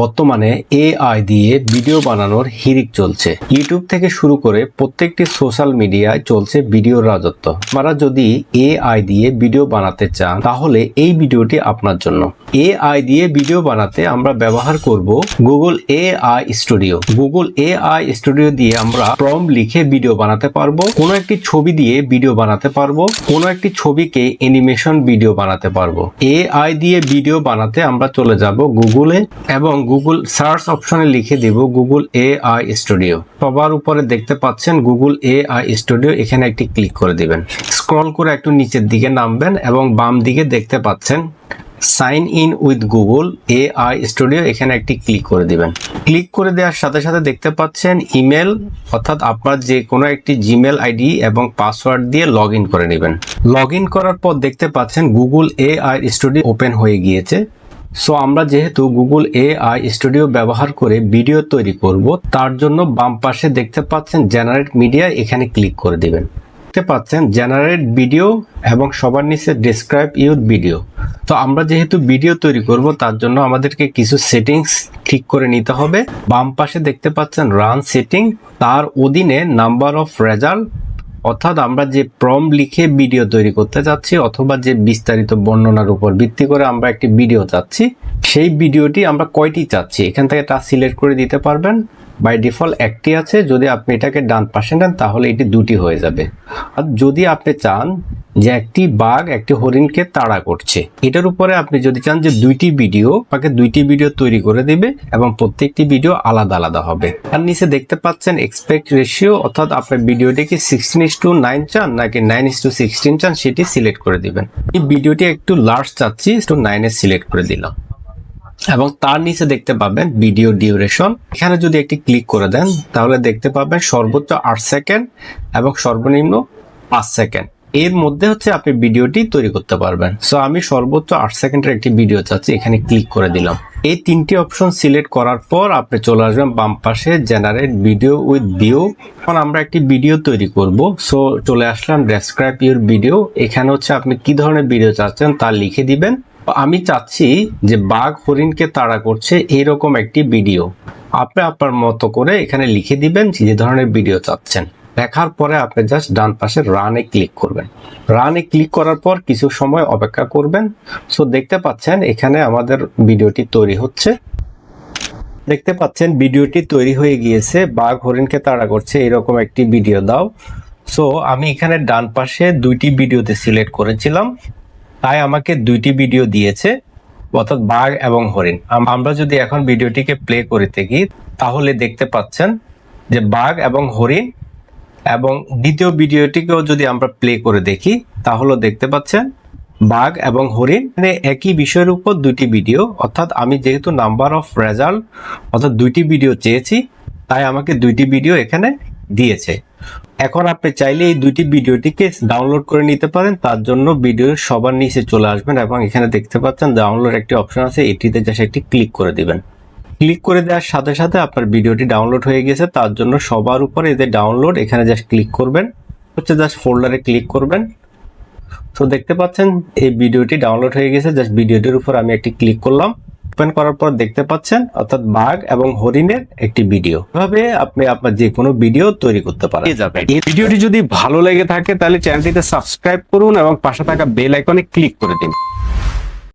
বর্তমানে এআই দিয়ে ভিডিও বানানোর হিরিক চলছে। ইউটিউব থেকে শুরু করে প্রত্যেকটি সোশ্যাল মিডিয়ায় চলছে ভিডিওর রাজত্ব। আপনারা যদি এআই দিয়ে ভিডিও বানাতে চান, তাহলে এই ভিডিওটি আপনার জন্য। এআই দিয়ে ভিডিও বানাতে আমরা ব্যবহার করব Google AI studio Google AI studio দিয়ে আমরা প্রম লিখে ভিডিও বানাতে পারব। কোনো একটি ছবি দিয়ে ভিডিও বানাতে পারব। কোনো একটি ছবিকে অ্যানিমেশন ভিডিও বানাতে পারব। এআই দিয়ে ভিডিও বানাতে আমরা চলে যাব গুগলে এবং গুগল সার্চ অপশনে লিখে দেব গুগল এআই স্টুডিও সবার উপরে দেখতে পাচ্ছেন গুগল এআই স্টুডিও এখানে একটি ক্লিক করে দিবেন। স্ক্রল করে একটু নিচের দিকে নামবেন এবং বাম দিকে দেখতে পাচ্ছেন sign in with Google AI studio এখানে একটি ক্লিক করে দিবেন। ক্লিক করে দেওয়ার সাথে সাথে দেখতে পাচ্ছেন ইমেল অর্থাৎ আপনার যে কোনো একটি জিমেল আইডি এবং পাসওয়ার্ড দিয়ে লগ করে নেবেন। লগ করার পর দেখতে পাচ্ছেন গুগল এআই স্টুডিও ওপেন হয়ে গিয়েছে। সো আমরা যেহেতু গুগল এআই স্টুডিও ব্যবহার করে ভিডিও তৈরি করব, তার জন্য বাম পাশে দেখতে পাচ্ছেন জেনারেট মিডিয়া এখানে ক্লিক করে দিবেন। দেখতে পাচ্ছেন জেনারেট ভিডিও এবং সবার নিচে ডিসক্রাইব ইউথ ভিডিও তো আমরা যেহেতু ভিডিও তৈরি করব, তার জন্য আমাদেরকে কিছু সেটিংস ঠিক করে নিতে হবে। বাম পাশে দেখতে পাচ্ছেন রান সেটিং তার অধীনে নাম্বার অফ রেজাল্ট অর্থাৎ আমরা যে প্রম লিখে ভিডিও তৈরি করতে যাচ্ছি অথবা যে বিস্তারিত বর্ণনার উপর ভিত্তি করে আমরা একটি ভিডিও চাচ্ছি, সেই ভিডিওটি আমরা কয়টি চাচ্ছি? এখান থেকে তা সিলেক্ট করে দিতে পারবেন। বাই ডিফল্ট একটি আছে। যদি আপনি এটাকে ডান পাশে নেন, তাহলে এটি দুটি হয়ে যাবে। আর যদি আপনি চান যে একটি বাঘ, একটি হরিণকে তাড়া করছে, এটার উপরে আপনি যদি চান যে দুইটি ভিডিও আপনাকে দুইটি ভিডিও তৈরি করে দিবে এবং প্রত্যেকটি ভিডিও আলাদা আলাদা হবে। আর নিচে দেখতে পাচ্ছেন এক্সপেক্ট রেশিও অর্থাৎ আপনার ভিডিওটিকে সিক্সটিন ইস টু নাইন চান, নাকি নাইন ইস টু সিক্সটিন চান, সেটি সিলেক্ট করে দিবেন। এই ভিডিওটি একটু লার্জ চাচ্ছি টু নাইনে সিলেক্ট করে দিলাম। এবং তার নিচে দেখতে পাবেন ভিডিও ডিউরেশন। এখানে যদি একটি ক্লিক করে দেন, তাহলে দেখতে পাবেন সর্বোচ্চ আট সেকেন্ড এবং সর্বনিম্ন পাঁচ সেকেন্ড। এর মধ্যে হচ্ছে আপনি ভিডিওটি তৈরি করতে পারবেন। সো আমি সর্বোচ্চ আট সেকেন্ডের একটি ভিডিও চাচ্ছি, এখানে ক্লিক করে দিলাম। এই তিনটি অপশন সিলেক্ট করার পর আপনি চলে আসবেন বাম পাশে জেনারেট ভিডিও উইথ ভিউ এখন আমরা একটি ভিডিও তৈরি করব। সো চলে আসলাম ডেসক্রাইব ইউর ভিডিও এখানে হচ্ছে আপনি কি ধরনের ভিডিও চাচ্ছেন তা লিখে দিবেন। আমি চাচ্ছি যে বাঘ হরিণকে তাড়া করছে এইরকম একটি ভিডিও। আপনি আপনার মতো করে এখানে লিখে দিবেন যে ধরনের ভিডিও চাচ্ছেন। লেখার পরে আপনি জাস্ট ডান পাশে রানে ক্লিক করবেন। রানে ক্লিক করার পর কিছু সময় অপেক্ষা করবেন। সো দেখতে পাচ্ছেন এখানে আমাদের ভিডিওটি তৈরি হচ্ছে। দেখতে পাচ্ছেন ভিডিওটি তৈরি হয়ে গিয়েছে। বাঘ হরিণকে তাড়া করছে, এরকম একটি ভিডিও দাও। সো আমি এখানে ডান পাশে দুইটি ভিডিওতে সিলেক্ট করেছিলাম। তাই আমাকে দুইটি ভিডিও দিয়েছে, অর্থাৎ বাঘ এবং হরিণ। আম- আমরা যদি এখন ভিডিওটিকে প্লে করে থাকি তাহলে দেখতে পাচ্ছেন যে বাঘ এবং হরিণ এবং দ্বিতীয় ভিডিওটিকেও যদি আমরা প্লে করে দেখি, তাহলে দেখতে পাচ্ছেন বাঘ এবং হরিণ মানে একই বিষয়ের উপর দুইটি ভিডিও অর্থাৎ আমি যেহেতু নাম্বার অফ রেজাল্ট অর্থাৎ দুইটি ভিডিও চেয়েছি, তাই আমাকে দুইটি ভিডিও এখানে দিয়েছে। এখন আপনি চাইলে এই দুইটি ভিডিওটিকে ডাউনলোড করে নিতে পারেন। তার জন্য ভিডিওর সবার নিচে চলে আসবেন এবং এখানে দেখতে পাচ্ছেন ডাউনলোড একটি অপশন আছে। এটিতে জাস্ট একটি ক্লিক করে দিবেন। ক্লিক করে দেওয়ার সাথে সাথে আপনার ভিডিওটি ডাউনলোড হয়ে গেছে। তার জন্য সবার উপরে এতে ডাউনলোড এখানে জাস্ট ক্লিক করবেন। হচ্ছে জাস্ট ফোল্ডারে ক্লিক করবেন। তো দেখতে পাচ্ছেন, এই ভিডিওটি ডাউনলোড হয়ে গেছে। জাস্ট ভিডিওটির উপর আমি একটি ক্লিক করলাম। ওপেন করার পর দেখতে পাচ্ছেন অর্থাৎ বাঘ এবং হরিণের একটি ভিডিও এভাবে আপনি আপনার যে কোনো ভিডিও তৈরি করতে পারেন। যাবেন। এই ভিডিওটি যদি ভালো লেগে থাকে তাহলে চ্যানেলটিতে সাবস্ক্রাইব করুন এবং পাশে থাকা বেল আইকনে ক্লিক করে দিন।